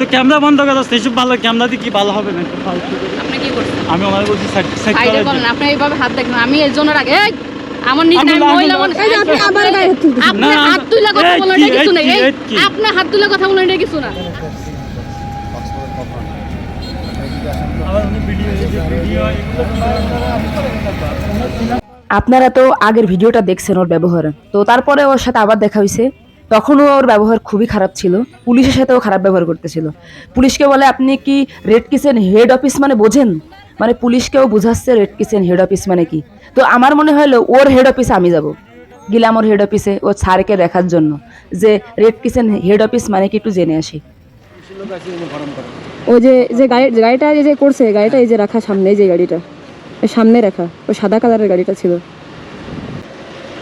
তো ক্যামেরা বন্ধ করে দাও সেসব ভালো ক্যামেরা দিয়ে কি ভালো হবে না। আপনি কি করছেন? আমি আমার বলছি সাইড সাইড করে বলেন আপনি এইভাবে হাত দেখবেন আমি এর জন্য রাখি এই আমার নিজ আমি নাম মহিলা আমি মানুষ না- এই আপনি আবার গায়ে হাত। আপনি হাত তুলে কথা এই বলেন এটা কিছু এই নাই। এই এই আপনি হাত তুলে কথা বলেন এটা কিছু না। আবার উনি ভিডিও ভিডিও আপনারা তো আগের ভিডিওটা দেখছেন ওর ব্যবহার। তো তারপরে ওর সাথে আবার দেখা হয়েছে তখনও ওর ব্যবহার খুবই খারাপ ছিল। পুলিশের সাথেও খারাপ ব্যবহার করতেছিল। পুলিশকে বলে, আপনি কি রেড কিচেন হেড অফিস মানে বোঝেন? মানে পুলিশকেও বোঝাচ্ছে রেড কিচেন হেড অফিস মানে কি। তো আমার মনে হলো ওর হেড অফিসে আমি যাব। গেলাম ওর হেড অফিসে, ও স্যারকে দেখার জন্য। যে রেড কিচেন হেড অফিস মানে কি একটু জেনে আসি। ও যে যে গাড়ি গাড়িটা এই যে করছে, গাড়িটা এই যে রাখা সামনে যে গাড়িটা। সামনে রাখা, ও সাদা কালারের গাড়িটা ছিল।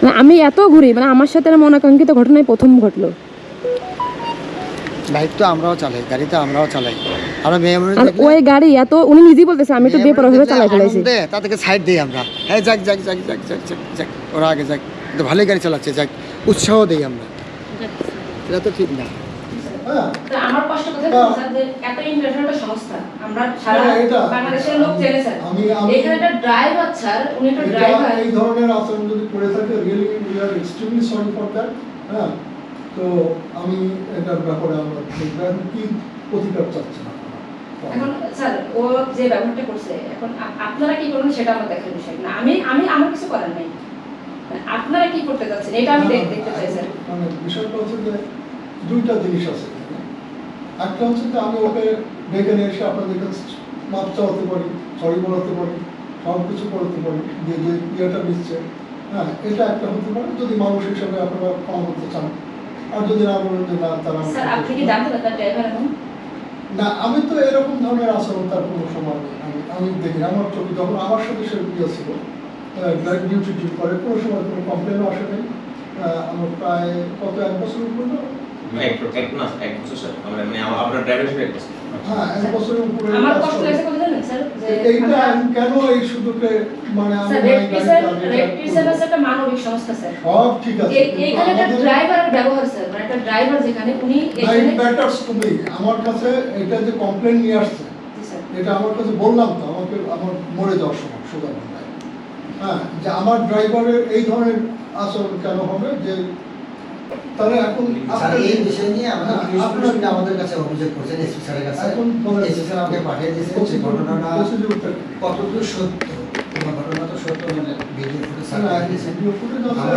মানে আমি এত ঘুরি মানে আমার সাথে এরম অনাকাঙ্ক্ষিত ঘটনাই প্রথম ঘটলো। বাইক তো আমরাও চালাই গাড়ি তো আমরাও চালাই। আমরা মেয়ে মানুষ আর ওই গাড়ি এত উনি নিজেই বলতেছে আমি তো চালাই ফেলাইছি তাদেরকে সাইড দিই আমরা। হ্যাঁ যাক যাক যাক যাক যাক যাক যাক ওরা আগে যাক। তো ভালোই গাড়ি চালাচ্ছে যাক উৎসাহ দিই আমরা। এটা তো ঠিক না। আমার কষ্ট কোথায় যে এত সংস্থা আমরা সারা হ্যাঁ, বাংলাদেশের লোক জেনে স্যার। এখানে একটা ড্রাইভার স্যার উনি একটা ড্রাইভার এই ধরনের আচরণ যদি করে থাকে really we are extremely sorry for that হ্যাঁ। তো আমি এটার ব্যাপারে আমরা এখন কি প্রতিকার চাচ্ছেন এখন স্যার ও যে ব্যবহারটা করছে এখন আপনারা কি সেটা আমার দেখার বিষয় না। আমি আমি আমার কিছু করার নাই। আপনারা কি করতে যাচ্ছেন এটা আমি দেখতে চাই স্যার। মানে বিষয়টা হচ্ছে যে দুইটা জিনিস আছে। একটা হচ্ছে যে আমি ওকে ডেকে নিয়ে এসে আপনাদের কাছে মাপ চাওয়াতে পারি সরি বলাতে পারি সব কিছু করতে পারি যে যে ইয়েটা নিচ্ছে। হ্যাঁ এটা একটা হতে পারে যদি মানুষ হিসাবে আপনারা ক্ষমা করতে চান। আর যদি না বলেন যে না তারা না আমি তো এরকম ধরনের আচরণ তার কোনো সময় আমি আমি দেখি আমার চোখে যখন আমার সাথে সে ইয়ে ছিল ডিউটি ডিউটি করে কোনো সময় কোনো কমপ্লেনও আসে নাই আমার প্রায় কত এক বছর না? এক এক না এক বছর স্যার আমরা মানে আমার- আপনার ড্রাইভার হিসেবে এক বছর হ্যাঁ এক বছরের উপরে আমার কষ্ট করে। কথা জানেন স্যার যে এইটা কেন এই সুযোগে মানে স্যার my রেড গাড়ি ক্রিসেন্ট চালিয়ে রেড যাব? ক্রিসেন্ট হচ্ছে একটা মানবিক সংস্থা স্যার সব ঠিক আছে এইখানে একটা আমাদের- ব্যবহার স্যার মানে একটা ড্রাইভার যেখানে উনি এখানে matters to me. আমার কাছে এটা যে কমপ্লেন নিয়ে আসছে এটা আমার কাছে বললাম তো আমাকে আমার মরে যাওয়ার সময় সোজা হ্যাঁ যে আমার ড্রাইভারের এই ধরনের আচরণ কেন হবে যে তাহলে এখন এই বিষয় নিয়ে আমাদের হ্যাঁ, পুলিশ আপনার- প্রশাসন আমাদের কাছে অভিযোগ করছেন এসপি স্যারের কাছে। এসপি স্যার আমাকে পাঠিয়ে দিয়েছেন যে ঘটনাটা কি? কতদূর সত্য? কিংবা ঘটনা তো সত্য মানে ভিডিও ফুটেজ স্যার না, পাঠিয়ে দিয়েছেন। video footage আছে, আমরা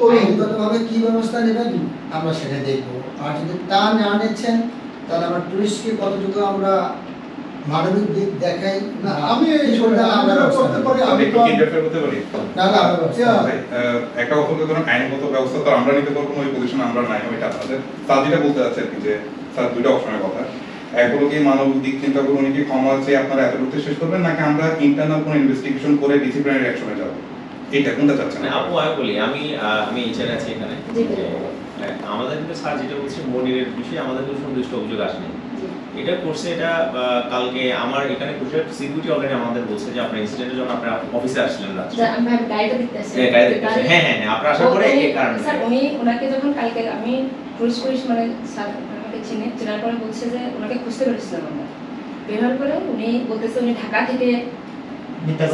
হবে। আইনগতভাবে কি ব্যবস্থা নেবেন? আমরা সেটা দেখব। আর যদি তা না নিচ্ছেন তাহলে আমরা টুরিস্টকে কতটুকু আমরা মানবিক দিক দেখাই না, আমি এই কি ছোট আমরা আমরা করতে পারি আমি তো- ইন্টারফেয়ার করতে পারি। না না বলতে আইনগত ব্যবস্থা তো আমরা নিতে পারব না, ওই পজিশন আমরা নাই ওইটা আপনাদের স্যার যেটা বলতে যাচ্ছে আর কি যে স্যার দুইটা অপশনের কথা। এক হলো কি মানব দিক চিন্তা করে উনি কি ক্ষমা চেয়ে আপনারা এতটুকু শেষ করবেন নাকি আমরা ইন্টারনাল কোনো ইনভেস্টিগেশন করে ডিসিপ্লিনারি অ্যাকশনে যাব? এটা কোনটা চাচ্ছেন? মানে আপু আমি বলি আমি আমি ইচ্ছারে আছি এখানে আমাদের কিন্তু স্যার যেটা বলছে মনিরের বিষয়ে আমাদের কোনো সন্তুষ্ট অভিযোগ আসেনি। এটা করছে এটা কালকে আমার এখানে বসে সিকিউরিটি অলরেডি আমাদের বলছে যে আপনার ইনসিডেন্টের জন্য আপনার অফিসে আসছিলেন রাত্রে। হ্যাঁ। হ্যাঁ, হ্যাঁ, হ্যাঁ, আপনারা আসার পরে এই কারণে। স্যার উনি ওনাকে যখন কালকে আমি পুলিশ পুলিশ মানে স্যার আমাকে চিনে চেনার পরে বলছে যে ওনাকে খুঁজতে পেরেছিলাম আমরা। বের করে উনি বলতেছে উনি ঢাকা থেকে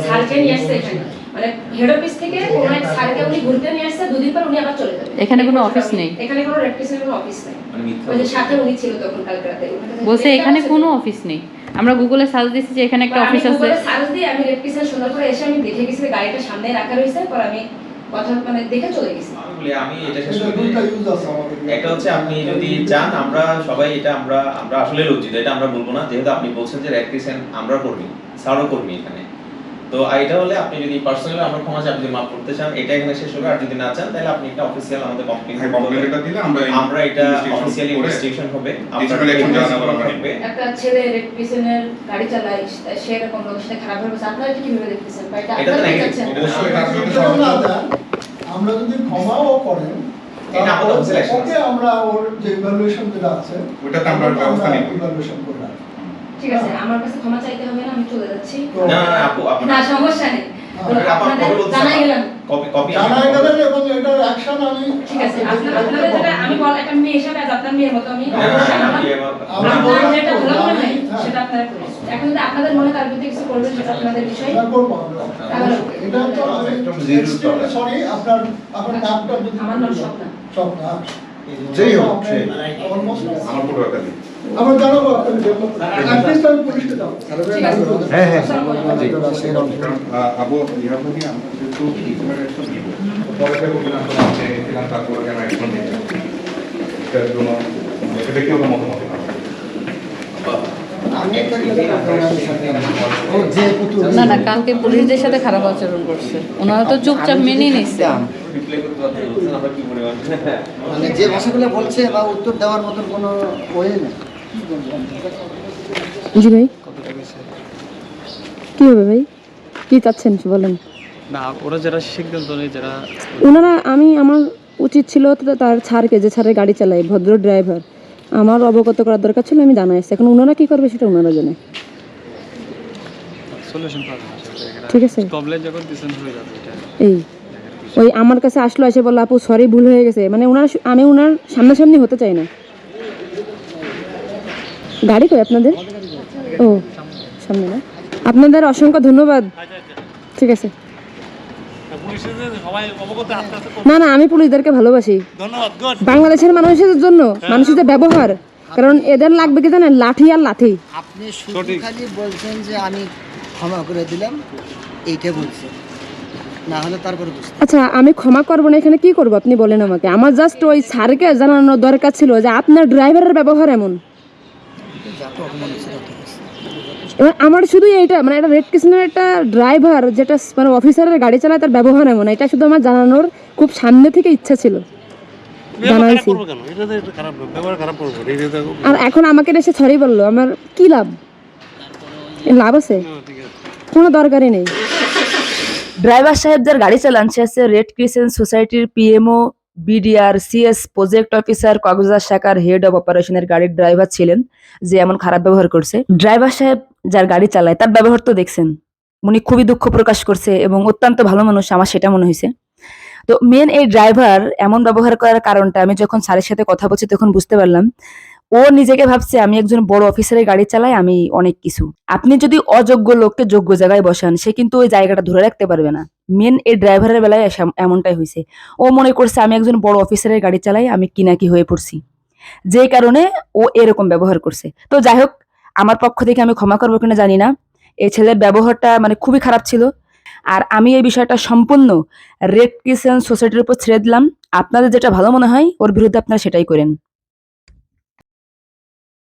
স্যারকে নিয়ে আসছে এখানে। মানে হেড অফিস থেকে ওনার স্যারকে উনি ঘুরতে নিয়ে আসছে দুদিন পর উনি আবার চলে যাবে। এখানে কোনো অফিস নেই। এখানে কোনো রেপ্রেজেন্টেটিভ কোনো অফিস নেই। মানে ওই যে সাথে উনি ছিল তখন কালকে রাতে। বলছে এখানে কোনো অফিস নেই। আমরা গুগলে সার্চ দিয়েছি যে এখানে একটা অফিস আছে। গুগলে সার্চ দিয়ে আমি রেপ্রেজেন্ট শোনার পরে এসে আমি দেখে গেছি গাড়িটা সামনে রাখা রয়েছে পর আমি কথা মানে দেখে চলে গেছি। আমি এটা শেষ একটা হচ্ছে আপনি যদি চান আমরা সবাই এটা আমরা আমরা আসলে লজ্জিত এটা আমরা বলব না। যেহেতু আপনি বলছেন যে আমরা কর্মী স্যারও কর্মী এখানে। তো এটা হলে আপনি যদি পার্সোনালি আমরা ক্ষমা চান যদি মাফ করতে চান এটা এখানে শেষ হবে আর যদি না চান তাহলে আপনি একটা অফিসিয়াল আমাদের কমপ্লেন হ্যাঁ কমপ্লেনটা দিলে আমরা আমরা এটা অফিসিয়ালি ইনভেস্টিগেশন হবে আমরা। একটা ছেলে রেপ্রেজেন্টের গাড়ি চালায় সে এরকম লোকের সাথে খারাপ ভাবে আপনারা এটা কীভাবে দেখতেছেন বা এটা এটা আপনারা কি চাচ্ছেন? এটা অবশ্যই আমরা যদি ক্ষমাও করেন এটা আমাদের তারপর ওকে আমরা ওর যে ইভ্যালুয়েশন যেটা আছে ওটাতে আমরা ব্যবস্থা নিব। ইভ্যালুয়েশন করে রাখব। ঠিক আছে আমার কাছে ক্ষমা চাইতে হবে না আমি চলে যাচ্ছি। না না আপু না সমস্যা নেই। আপনাদের আমার- মনে তার কিছু করবেন সেটা আপনাদের বিষয়। নাম স্বপ্না। স্বপ্না। যেই হোক, আমার পুরো একটা আমরা জানাব পুলিশকে হ্যাঁ, হ্যাঁ। আবু ইহা থেকে আমরা যেহেতু পরে আছে এখানে তারপরে কেন এটার জন্য মতামত? না। না না কালকে পুলিশদের সাথে খারাপ আচরণ করছে। ওনারা তো চুপচাপ মেনে নিচ্ছে রিপ্লাই করতে পারছেন বলছেন আমরা কি পরিমাণ মানে যে ভাষাগুলো বলছে বা উত্তর দেওয়ার মতন কোনো ওয়ে নেই। জি ভাই। কি হবে ভাই? কি চাচ্ছেন বলেন। না ওরা যারা সিদ্ধান্ত নেই যারা ওনারা আমি আমার উচিত ছিল তার ছাড়কে যে ছাড়ে গাড়ি চালায় ভদ্র ড্রাইভার। আমার অবগত করার দরকার ছিল আমি জানাই এখন ওনারা কি করবে সেটা ওনারা জানে। ঠিক আছে। এই ওই আমার কাছে আসলো এসে বলল আপু সরি ভুল হয়ে গেছে। মানে ওনার আমি ওনার সামনাসামনি হতে চাই না। গাড়ি কই আপনাদের? ও সামনে না? আপনাদের অসংখ্য ধন্যবাদ। ঠিক আছে। না না আমি পুলিশদেরকে ভালোবাসি। বাংলাদেশের মানুষের জন্য মানুষের যে ব্যবহার কারণ এদের লাগবে কি জানেন? লাঠি আর লাঠি। আপনি শুধু খালি বলছেন যে আমি ক্ষমা করে দিলাম এইটা বলছেন। না হলে তারপরে আচ্ছা আমি ক্ষমা করব না এখানে কি করব আপনি বলেন আমাকে? আমার জাস্ট ওই স্যারকে জানানোর দরকার ছিল যে আপনার ড্রাইভারের ব্যবহার এমন যত অপমান হচ্ছে তত হচ্ছে। এবার আমার শুধু এইটা মানে একটা রেড কৃষ্ণের একটা ড্রাইভার যেটা মানে অফিসারের গাড়ি চালায় তার ব্যবহার এমন এটা শুধু আমার জানানোর খুব সামনে থেকে ইচ্ছা ছিল। জানাইছি এটা এটা আর এখন আমাকে এসে সরি বলল আমার কি লাভ? এর লাভ আছে? কোনো দরকারই নেই। ড্রাইভার সাহেব যার গাড়ি চালান সে আছে রেড ক্রিসেন্ট সোসাইটির PMO BDR CS project officer Cox's Bazar শাখার হেড অফ অপারেশনের গাড়ির ড্রাইভার ছিলেন যে এমন খারাপ ব্যবহার করছে। ড্রাইভার সাহেব যার গাড়ি চালায়, তার ব্যবহার তো দেখছেন। উনি খুবই দুঃখ প্রকাশ করছে এবং অত্যন্ত ভালো মানুষ, আমার সেটা মনে হয়েছে। তো মেন এই ড্রাইভার এমন ব্যবহার করার কারণটা আমি যখন স্যারের সাথে কথা বলছি তখন বুঝতে পারলাম, ও নিজেকে ভাবছে, আমি একজন বড় অফিসারের গাড়ি চালাই, আমি অনেক কিছু। আপনি যদি অযোগ্য লোককে যোগ্য জায়গায় বসান, সে কিন্তু ওই জায়গাটা ধরে রাখতে পারবে না। মেন এই ড্রাইভারের বেলায় এমনটাই হয়েছে ও মনে করছে আমি একজন বড় অফিসারের গাড়ি চালাই, আমি কিনাকি হয়ে পড়ছি। যে কারণে ও এরকম ব্যবহার করছে। তো যাই হোক, আমার পক্ষ থেকে আমি ক্ষমা করব কিনা জানি না। এই ছেলের ব্যবহারটা মানে খুবই খারাপ ছিল। আর আমি এই বিষয়টা সম্পূর্ণ রেড ক্রিসেন্ট সোসাইটির উপর ছেড়ে দিলাম। আপনাদের যেটা ভালো মনে হয়, ওর বিরুদ্ধে আপনারা সেটাই করেন।